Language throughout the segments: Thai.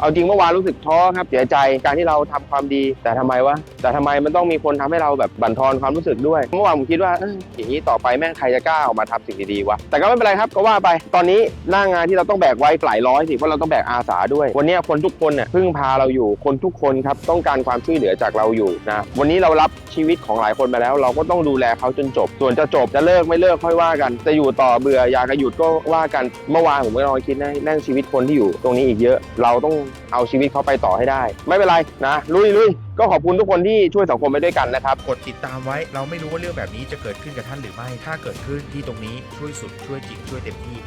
เอาจริงเมื่อวานรู้สึกท้อครับเสียใจการที่เราทำความดี แต่ทำไมวะแต่ทำไมมันต้องมีคนทำให้เราแบบบั่นทอนความรู้สึกด้วย เมื่อวานผมคิดว่าอยอย่างนี้ต่อไปแม่งใครจะกล้าออกมาทำสิ่งดีๆวะแต่ก็ไม่เป็นไรครับก็ว่าไปตอนนี้หน้างานที่เราต้องแบกไว้หลายร้อยสิเพราะเราต้องแบกอาสาด้วย วันนี้คนทุกคนเนี่ยพึ่งพาเราอยู่คนทุกคนครับต้องการความช่วยเหลือจากเราอยู่นะวันนี้เรารับชีวิตของหลายคนมาแล้ว เราก็ต้องดูแลเขาจนจบ ส่วนจะจบจะเลิกไม่เลิกค่อยว่ากัน จะอยู่ต่อเบื่ออยากจะหยุดก็ว่ากันเมื่อวานผมก็ลองคิดนะนั่งชีวิตคนที่อยู่ ตรงนี้อีกเยอะ เราต้องเอาชีวิตเขาไปต่อให้ได้ ไม่เป็นไรนะลุยลุยก็ขอบคุณทุกคนที่ช่วยสังคมไปด้วยกันนะครับ กดติดตามไว้เราไม่รู้ว่าเรื่องแบบนี้จะเกิดขึ้นกับท่านหรือไม่ ถ้าเกิดขึ้นที่ตรงนี้ช่วยสุดช่วยจริงช่วยเต็มที่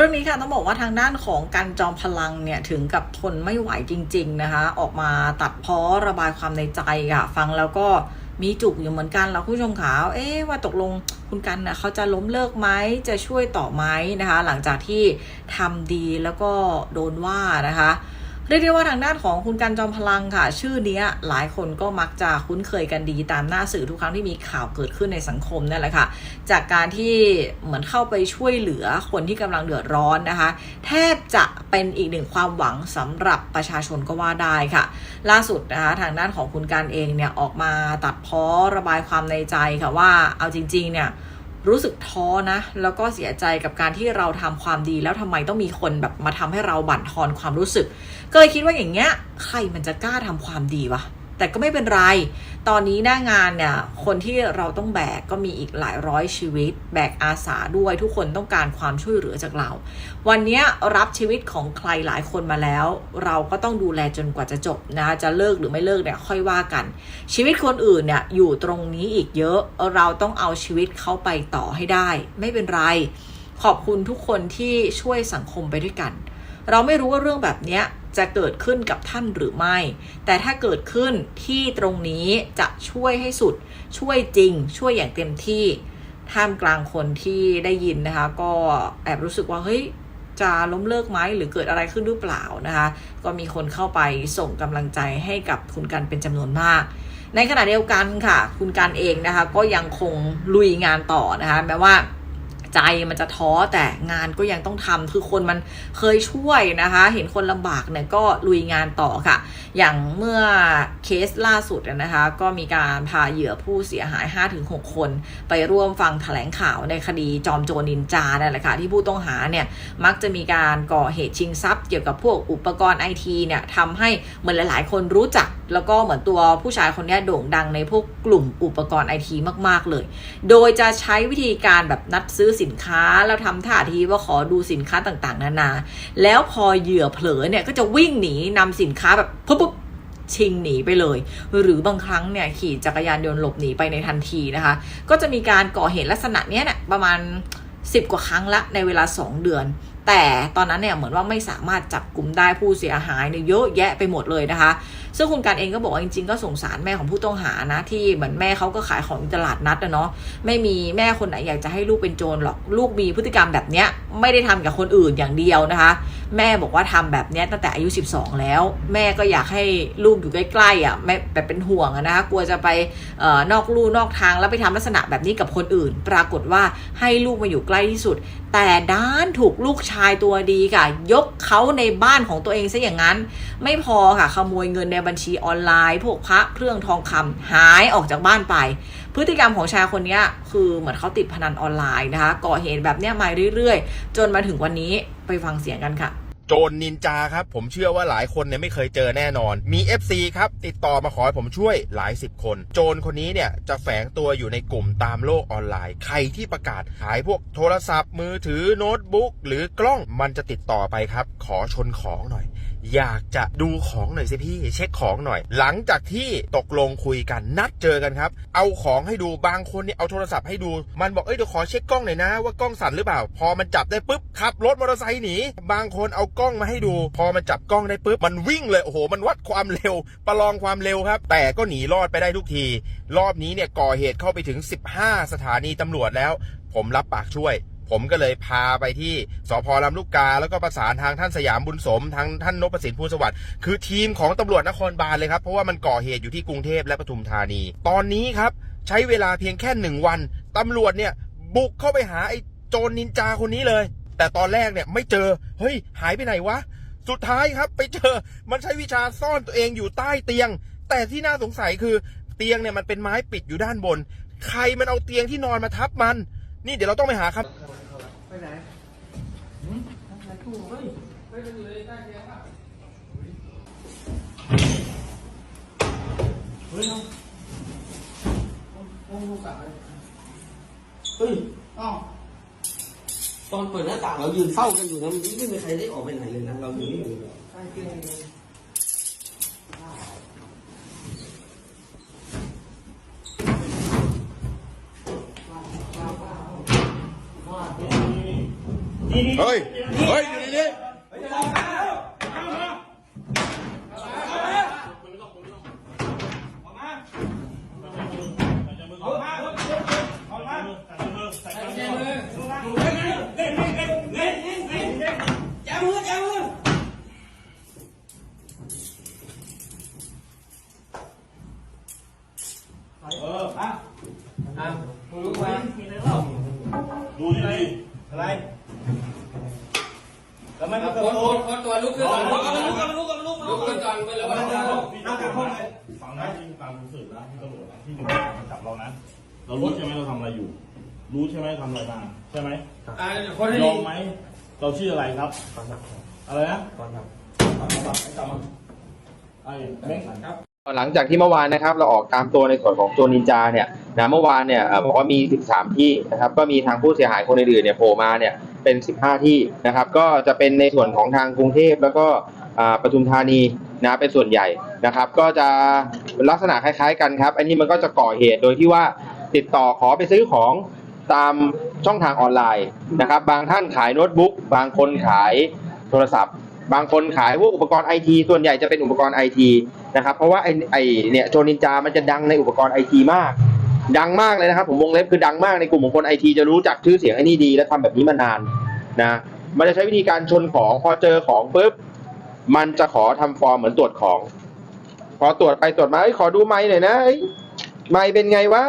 เรื่องนี้ค่ะต้องบอกว่าทางด้านของการจอมพลังเนี่ยถึงกับทนไม่ไหวจริง ๆนะคะ ออกมาตัดพ้อระบายความในใจค่ะฟังแล้วก็มีจุกอยู่เหมือนกันแล้วคุณผู้ชมขาเอ๊ะว่าตกลงคุณกันน่ะเขาจะล้มเลิกไหมจะช่วยต่อไหมนะคะ หลังจากที่ทำดีแล้วก็โดนว่านะคะ เรียกได้ว่าทางด้านของคุณกันจอมพลังค่ะ ชื่อนี้หลายคนก็มักจะคุ้นเคยกันดีตามหน้าสื่อทุกครั้งที่มีข่าวเกิดขึ้นในสังคมนั่นแหละค่ะ จากการที่เหมือนเข้าไปช่วยเหลือคนที่กำลังเดือดร้อนนะคะ แทบจะเป็นอีกหนึ่งความหวังสำหรับประชาชนก็ว่าได้ค่ะ ล่าสุดนะคะทางด้านของคุณการเองเนี่ยออกมาตัดเพ้อระบายความในใจค่ะว่าเอาจริงๆเนี่ย รู้สึกท้อนะ แล้วก็เสียใจกับการที่เราทำความดีแล้วทำไมต้องมีคนแบบมาทำให้เราบั่นทอนความรู้สึก ก็เลยคิดว่าอย่างเงี้ย ใครมันจะกล้าทำความดีวะ แต่ก็ไม่เป็นไร ตอนนี้หน้างานเนี่ย คนที่เราต้องแบกก็มีอีกหลายร้อยชีวิต แบกอาสาด้วยทุกคนต้องการความช่วยเหลือจากเรา วันนี้รับชีวิตของใครหลายคนมาแล้ว เราก็ต้องดูแลจนกว่าจะจบนะคะจะเลิกหรือไม่เลิกเนี่ยค่อยว่ากัน ชีวิตคนอื่นเนี่ยอยู่ตรงนี้อีกเยอะ เราต้องเอาชีวิตเขาไปต่อให้ได้ ไม่เป็นไร ขอบคุณทุกคนที่ช่วยสังคมไปด้วยกัน เราไม่รู้ว่าเรื่องแบบเนี้ย จะเกิดขึ้นกับท่านหรือไม่ แต่ถ้าเกิดขึ้นที่ตรงนี้จะช่วยให้สุด ช่วยจริง ช่วยอย่างเต็มที่ ท่ามกลางคนที่ได้ยินนะคะ ก็แอบรู้สึกว่าเฮ้ยจะล้มเลิกไหมหรือเกิดอะไรขึ้นหรือเปล่านะคะ ก็มีคนเข้าไปส่งกำลังใจให้กับคุณกันเป็นจำนวนมาก ในขณะเดียวกันค่ะ คุณกันเองนะคะ ก็ยังคงลุยงานต่อนะคะแม้ว่า ใจมันจะท้อแต่งานก็ยังต้องทำคือคนมันเคยช่วยนะคะ เห็นคนลำบากเนี่ยก็ลุยงานต่อค่ะ อย่างเมื่อเคสล่าสุดนะคะ ก็มีการพาเหยื่อผู้เสียหาย 5-6 คน ไปร่วมฟังแถลงข่าวในคดีจอมโจรนินจานั่นแหละค่ะ ที่ผู้ต้องหาเนี่ย มักจะมีการก่อเหตุชิงทรัพย์เกี่ยวกับพวกอุปกรณ์ไอทีเนี่ยทำให้เหมือนหลาย ๆ คนรู้จักแล้วก็เหมือนตัวผู้ชายคนนี้โด่งดังในพวกกลุ่มอุปกรณ์ไอทีมาก ๆ เลย โดยจะใช้วิธีการแบบนัดซื้อสินค้าแล้วทำท่าทีว่าขอดูสินค้าต่างๆ นานา แล้วพอเหยื่อเผลอเนี่ยก็จะวิ่งหนีนำสินค้าแบบปุ๊บปุ๊บชิงหนีไปเลย หรือบางครั้งเนี่ยขี่จักรยานยนต์หลบหนีไปในทันทีนะคะ ก็จะมีการก่อเหตุลักษณะเนี้ยเนี่ยประมาณ 10 กว่าครั้งละในเวลา 2 เดือน แต่ตอนนั้นเนี่ยเหมือนว่าไม่สามารถจับกลุ่มได้ผู้เสียหายเนี่ยเยอะแยะไปหมดเลยนะคะซึ่งคุณการเองก็บอกว่าจริงๆก็สงสารแม่ของผู้ต้องหานะ ที่เหมือนแม่เขาก็ขายของตลาดนัดนะเนาะไม่มีแม่คนไหนอยากจะให้ลูกเป็นโจรหรอกลูกมีพฤติกรรมแบบเนี้ยไม่ได้ทำกับคนอื่นอย่างเดียวนะคะ แม่บอกว่าทำแบบเนี้ยตั้งแต่อายุ 12 แล้ว แม่ก็อยากให้ลูกอยู่ใกล้ๆอะแม่แบบเป็นห่วงนะคะกลัวจะไปเอ่อนอกลู่นอกทางแล้วไปทำลักษณะแบบนี้กับคนอื่น ปรากฏว่าให้ลูกมาอยู่ใกล้ที่สุด แต่ด้านถูกลูกชายตัวดีค่ะ ยกเขาในบ้านของตัวเองซะอย่างนั้น ไม่พอค่ะขโมยเงินในบัญชีออนไลน์ พวกพระเครื่องทองคำหายออกจากบ้านไป พฤติกรรมของชายคนนี้คือเหมือนเขาติดพนันออนไลน์นะคะก่อเหตุแบบเนี้ยมาเรื่อยๆ จนมาถึงวันนี้ไปฟังเสียงกันค่ะโจรนินจาครับ ผมเชื่อว่าหลายคนเนี่ยไม่เคยเจอแน่นอน มี FC ครับ ติดต่อมาขอให้ผมช่วยหลายสิบคน โจรคนนี้เนี่ยจะแฝงตัวอยู่ในกลุ่มตามโลกออนไลน์ ใครที่ประกาศขายพวกโทรศัพท์มือถือโน้ตบุ๊กหรือกล้องมันจะติดต่อไปครับ ขอชนของหน่อย อยากจะดูของหน่อยสิพี่เช็คของหน่อย หลังจากที่ตกลงคุยกันนัดเจอกันครับ เอาของให้ดูบางคนเนี่ยเอาโทรศัพท์ให้ดู มันบอกเอ้ยเดี๋ยวขอเช็คกล้องหน่อยนะ ว่ากล้องสั่นหรือเปล่า พอมันจับได้ปุ๊บขับรถมอเตอร์ไซค์หนีบางคนเอากล้องมาให้ดู พอมันจับกล้องได้ปุ๊บมันวิ่งเลยโอ้โหมันวัดความเร็ว ประลองความเร็วครับ แต่ก็หนีรอดไปได้ทุกที รอบนี้เนี่ยก่อเหตุเข้าไปถึง 15 สถานีตำรวจแล้ว ผมรับปากช่วย ผมก็เลยพาไปที่สพลำลูกกา แล้วก็ประสานทางท่านสยามบุญสมทางท่านนพสินภูสวัสดิ์คือทีมของตำรวจนครบาลเลยครับเพราะว่ามันก่อเหตุอยู่ที่กรุงเทพและปทุมธานี ตอนนี้ครับใช้เวลาเพียงแค่หนึ่งวันตำรวจเนี่ยบุกเข้าไปหาไอ้โจรนินจาคนนี้เลย แต่ตอนแรกเนี่ยไม่เจอ เฮ้ย หายไปไหนวะ สุดท้ายครับไปเจอ มันใช้วิชาซ่อนตัวเองอยู่ใต้เตียง แต่ที่น่าสงสัยคือเตียงเนี่ยมันเป็นไม้ปิดอยู่ด้านบน ใครมันเอาเตียงที่นอนมาทับมัน นี่เดี๋ยวเราต้องไปหาครับ ไปไหนไปตู้เฮ้ยไปอยู่ในใต้เตียงอะเฮ้ยน้องต้องดูกลับเลยเฮ้ยอ้าวตอนเปิดหน้าต่างเรายืนเฝ้ากันอยู่นะไม่มีใครได้ออกไปไหนเลยนะเราอยู่นี่อยู่ใช่จริง เฮ้ย เฮ้ย อยู่นี่ดู นะที่ตำรวจนะที่หนึ่งมาจับเรานะเรารู้ใช่ไหมเราทำอะไรอยู่ รู้ใช่ไหมทำอะไรมาใช่ไหมอ่าคนให้ยอมไหมเราชื่ออะไรครับอะไรนะไอ้เม้งครับ หลังจากที่เมื่อวานนะครับ เราออกตามตัวในส่วนของโจรนินจาเนี่ยนะเมื่อวานเนี่ยเอ่อบอกว่ามี 13 ที่นะครับ ก็มีทางผู้เสียหายคนอื่นๆเนี่ยโผล่มาเนี่ยเป็น 15 ที่นะครับ ก็จะเป็นในส่วนของทางกรุงเทพแล้วก็อ่าปทุมธานีนะเป็นส่วนใหญ่ นะครับ ก็จะลักษณะคล้ายๆกันครับ อันนี้มันก็จะก่อเหตุโดยที่ว่าติดต่อขอไปซื้อของตามช่องทางออนไลน์นะครับ บางท่านขายโน้ตบุ๊ก บางคนขายโทรศัพท์ บางคนขายพวกอุปกรณ์ไอทีส่วนใหญ่จะเป็นอุปกรณ์ไอทีนะครับ เพราะว่าไอไอเนี่ยโจนินจามันจะดังในอุปกรณ์ไอทีมาก ดังมากเลยนะครับ ผมวงเล็บคือดังมากในกลุ่มของคนไอทีจะรู้จักชื่อเสียงไอ้นี่ดี และทำแบบนี้มานานนะ มันจะใช้วิธีการชนของพอเจอของปุ๊บมันจะขอทำฟอร์มเหมือนตรวจของ พอตรวจไปตรวจมาขอดูไม้หน่อยนะไม้เป็นไงวะ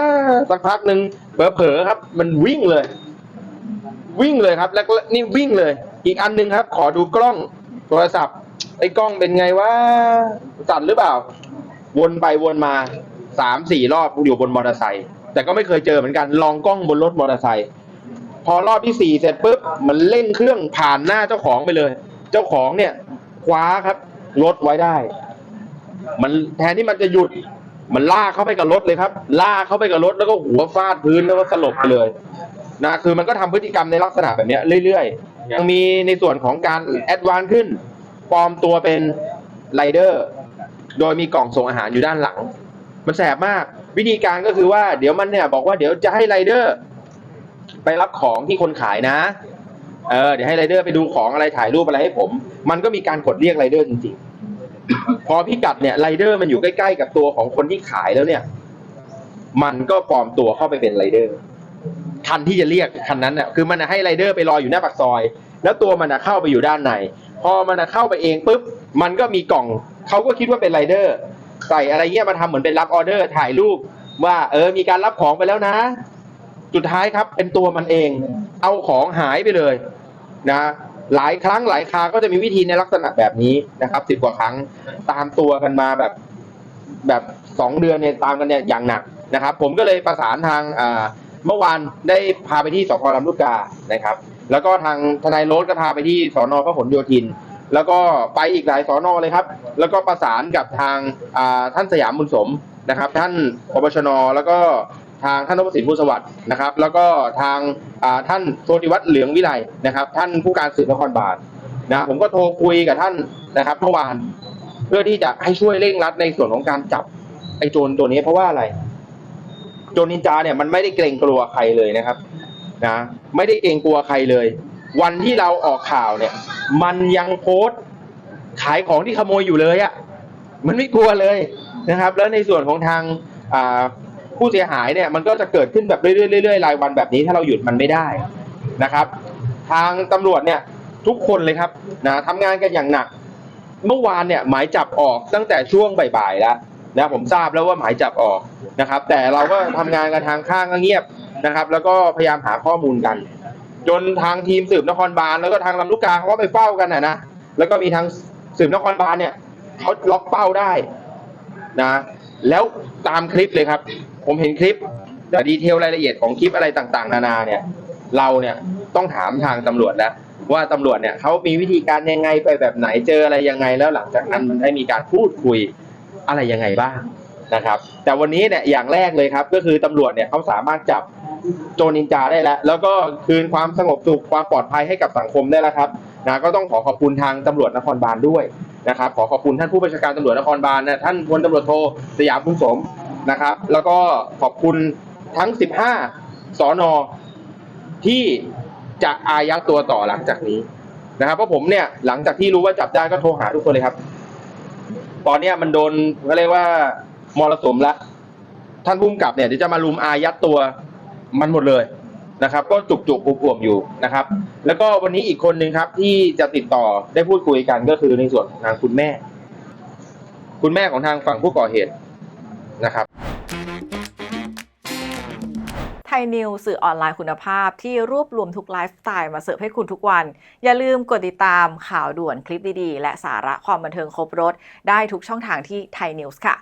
สักพักหนึ่งเผลอๆครับ มันวิ่งเลย วิ่งเลยครับ แล้วก็นี่วิ่งเลย อีกอันหนึ่งครับ ขอดูกล้องโทรศัพท์ ไอ้กล้องเป็นไงวะสั่นหรือเปล่า วนไปวนมาสามสี่รอบอยู่บนมอเตอร์ไซค์แต่ก็ไม่เคยเจอเหมือนกัน ลองกล้องบนรถมอเตอร์ไซค์พอรอบที่สี่เสร็จปุ๊บมันเร่งเครื่องผ่านหน้าเจ้าของไปเลย เจ้าของเนี่ยคว้าครับรถไว้ได้ มันแทนที่มันจะหยุด มันลากเข้าไปกับรถเลยครับ ลากเข้าไปกับรถแล้วก็หัวฟาดพื้นแล้วก็สลบไปเลยนะคือมันก็ทำพฤติกรรมในลักษณะแบบนี้เรื่อยๆ ยังมีในส่วนของการแอดวานซ์ขึ้นปลอมตัวเป็นไรเดอร์โดยมีกล่องส่งอาหารอยู่ด้านหลัง มันแสบมากวิธีการก็คือว่าเดี๋ยวมันเนี่ยบอกว่าเดี๋ยวจะให้ไรเดอร์ไปรับของที่คนขายนะ เออเดี๋ยวให้ไรเดอร์ไปดูของอะไรถ่ายรูปอะไรให้ผม มันก็มีการกดเรียกไรเดอร์จริงๆ อพิกัดเนี่ยไรเดอร์มันอยู่ใกล้ ๆ กับตัวของคนที่ขายแล้วเนี่ย มันก็ปลอมตัวเข้าไปเป็นไรเดอร์คันที่จะเรียกคันนั้นน่ะคือมันให้ไรเดอร์ไปรออยู่หน้าปากซอย แล้วตัวมันเข้าไปอยู่ด้านใน พอมันเข้าไปเองปุ๊บมันก็มีกล่องเขาก็คิดว่าเป็นไรเดอร์ใส่อะไรเงี้ยมาทำเหมือนเป็นรับออเดอร์ถ่ายรูป ว่าเออมีการรับของไปแล้วนะ สุดท้ายครับเป็นตัวมันเอง เอาของหายไปเลยนะ หลายครั้งหลายคาก็จะมีวิธีในลักษณะแบบนี้นะครับสิบกว่าครั้งตามตัวกันมาแบบแบบสองเดือนเนี่ยตามกันเนี่ยอย่างหนักนะครับ ผมก็เลยประสานทางเมื่อวานได้พาไปที่สพลำลูกกานะครับ แล้วก็ทางทนายโรสก็พาไปที่สอนอพหลโยธิน แล้วก็ไปอีกหลายสอนอเลยครับ แล้วก็ประสานกับทางท่านสยามบุญสมนะครับ ท่านปปชนแล้วก็ ทางท่านนพสินผู้สวัสดิ์นะครับ แล้วก็ทางท่านโชติวัฒน์เหลืองวิไลนะครับ ท่านผู้การสืบนครบาลนะผมก็โทรคุยกับท่านนะครับเมื่อวานเพื่อที่จะให้ช่วยเร่งรัดในส่วนของการจับไอ้โจรตัวนี้เพราะว่าอะไร โจรนินจาเนี่ยมันไม่ได้เกรงกลัวใครเลยนะครับนะไม่ได้เกรงกลัวใครเลย วันที่เราออกข่าวเนี่ย มันยังโพสต์ขายของที่ขโมยอยู่เลยอะ่ะมันไม่กลัวเลยนะครับ แล้วในส่วนของทางอ่า ผู้เสียหายเนี่ยมันก็จะเกิดขึ้นแบบเรื่อยๆรายวันแบบนี้ถ้าเราหยุดมันไม่ได้นะครับ ทางตำรวจเนี่ยทุกคนเลยครับนะทำงานกันอย่างหนัก เมื่อวานเนี่ยหมายจับออกตั้งแต่ช่วงบ่ายๆแล้วนะผมทราบแล้วว่าหมายจับออกนะครับ แต่เราก็ทำงานกันทางข้างก็เงียบนะครับ แล้วก็พยายามหาข้อมูลกัน จนทางทีมสืบนครบาลแล้วก็ทางลำลูกกาเขาก็ไปเฝ้ากันนะนะแล้วก็มีทางสืบนครบาลเนี่ยเขาล็อกเป้าได้นะ แล้วตามคลิปเลยครับ ผมเห็นคลิปแต่ดีเทลรายละเอียดของคลิปอะไรต่างๆ นานาเนี่ย เราเนี่ยต้องถามทางตำรวจแล้วว่าตำรวจเนี่ยเขามีวิธีการยังไงไปแบบไหนเจออะไรยังไงแล้วหลังจากนั้นมันได้มีการพูดคุยอะไรยังไงบ้างนะครับ แต่วันนี้เนี่ยอย่างแรกเลยครับ ก็คือตำรวจเนี่ยเขาสามารถจับโจนินจาได้แล้ว แล้วก็คืนความสงบสุขความปลอดภัยให้กับสังคมได้แล้วครับนะก็ต้องขอขอบคุณทางตำรวจนครบาลด้วย นะครับขอขอบคุณท่านผู้บัญชาการตำรวจนครบาลนะท่านพลตำรวจโทสยามพุ่มสมนะครับ แล้วก็ขอบคุณทั้ง 15สอนอที่จะอายัดตัวต่อหลังจากนี้นะครับเพราะผมเนี่ยหลังจากที่รู้ว่าจับได้ก็โทรหาทุกคนเลยครับ ตอนเนี้ยมันโดนเขาเรียกว่ามรสุมละท่านผู้กำกับเนี่ยเดี๋ยวจะมาลุมอายัดตัวมันหมดเลย นะครับ ก็จุกจุกๆอวบๆอยู่นะครับ แล้วก็วันนี้อีกคนหนึ่งครับ ที่จะติดต่อได้พูดคุยกันก็คือในส่วนของทางคุณแม่ คุณแม่ของทางฝั่งผู้ก่อเหตุนะครับไทยนิวสื่อออนไลน์คุณภาพที่รวบรวมทุกไลฟ์สไตล์มาเสิร์ฟให้คุณทุกวัน อย่าลืมกดติดตามข่าวด่วนคลิปดีๆ และสาระความบันเทิงครบรถ ได้ทุกช่องทางที่ไทยนิวส์ค่ะ